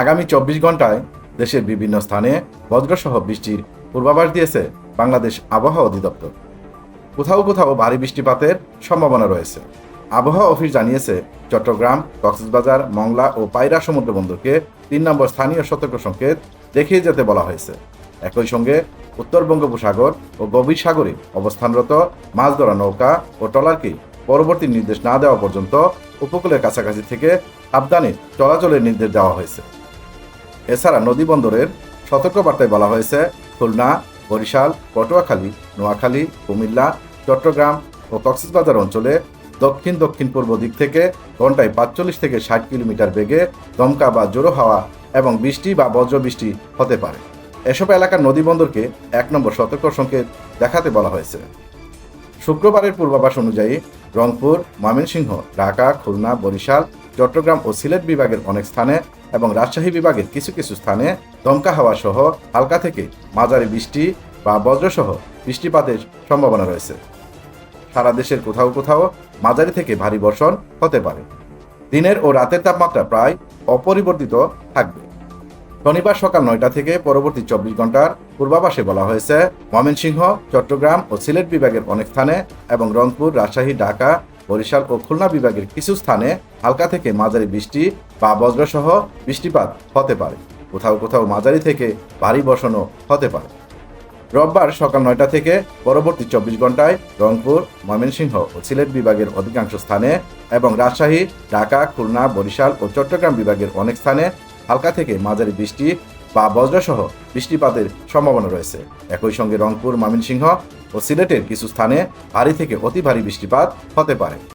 আগামী চব্বিশ ঘন্টায় দেশের বিভিন্ন স্থানে বজ্রসহ বৃষ্টির পূর্বাভাস দিয়েছে বাংলাদেশ আবহাওয়া অধিদপ্তর। কোথাও কোথাও ভারী বৃষ্টিপাতের সম্ভাবনা রয়েছে। আবহাওয়া অফিস জানিয়েছে, চট্টগ্রাম, কক্সবাজার, মংলা ও পায়রা সমুদ্র বন্দরকে তিন নম্বর স্থানীয় সতর্ক সংকেত দেখিয়ে যেতে বলা হয়েছে। একই সঙ্গে উত্তর বঙ্গোপসাগর ও গভীর সাগরে অবস্থানরত মাছ ধরা নৌকা ও ট্রলারকে পরবর্তী নির্দেশ না দেওয়া পর্যন্ত উপকূলের কাছাকাছি থেকে সাবধানে চলাচলের নির্দেশ দেওয়া হয়েছে। এছাড়া নদী বন্দরের সতর্কবার্তায় বলা হয়েছে, খুলনা, বরিশাল, পটুয়াখালী, নোয়াখালী, কুমিল্লা, চট্টগ্রাম ও কক্সবাজার অঞ্চলে দক্ষিণ দক্ষিণ পূর্ব দিক থেকে ঘন্টায় পাঁচচল্লিশ থেকে ষাট কিলোমিটার বেগে দমকা বা জোরো হাওয়া এবং বৃষ্টি বা বজ্রবৃষ্টি হতে পারে। এসব এলাকার নদী বন্দরকে এক নম্বর সতর্ক সংকেত দেখাতে বলা হয়েছে। শুক্রবারের পূর্বাভাস অনুযায়ী রংপুর, ময়মনসিংহ, ঢাকা, খুলনা, বরিশাল, চট্টগ্রাম ও সিলেট বিভাগের অনেক স্থানে এবং রাজশাহী বিভাগের কিছু কিছু স্থানে দমকা হাওয়া সহ হালকা থেকে মাঝারি বৃষ্টি বা বজ্রসহ বৃষ্টিপাতের সম্ভাবনা রয়েছে। সারা দেশের কোথাও কোথাও মাঝারি থেকে ভারী বর্ষণ হতে পারে। দিনের ও রাতের তাপমাত্রা প্রায় অপরিবর্তিত থাকবে। শনিবার সকাল নয়টা থেকে পরবর্তী চব্বিশ ঘণ্টার পূর্বাভাসে বলা হয়েছে, ময়মনসিংহ, চট্টগ্রাম ও সিলেট বিভাগের অনেক স্থানে এবং রংপুর, রাজশাহী, ঢাকা বরিশাল ও খুলনা বিভাগের কিছু স্থানে হালকা থেকে মাঝারি বৃষ্টি বা বজ্রসহ বৃষ্টিপাত হতে পারে। কোথাও কোথাও মাঝারি থেকে ভারী বর্ষণও হতে পারে। রোববার সকাল নয়টা থেকে পরবর্তী চব্বিশ ঘন্টায় রংপুর, ময়মনসিংহ ও সিলেট বিভাগের অধিকাংশ স্থানে এবং রাজশাহী, ঢাকা, খুলনা, বরিশাল ও চট্টগ্রাম বিভাগের অনেক স্থানে হালকা থেকে মাঝারি বৃষ্টি বা বজ্রসহ বৃষ্টিপাতের সম্ভাবনা রয়েছে। একই সঙ্গে রংপুর, ময়মনসিংহ ও সিলেটের কিছু স্থানে ভারী থেকে অতি ভারী বৃষ্টিপাত হতে পারে।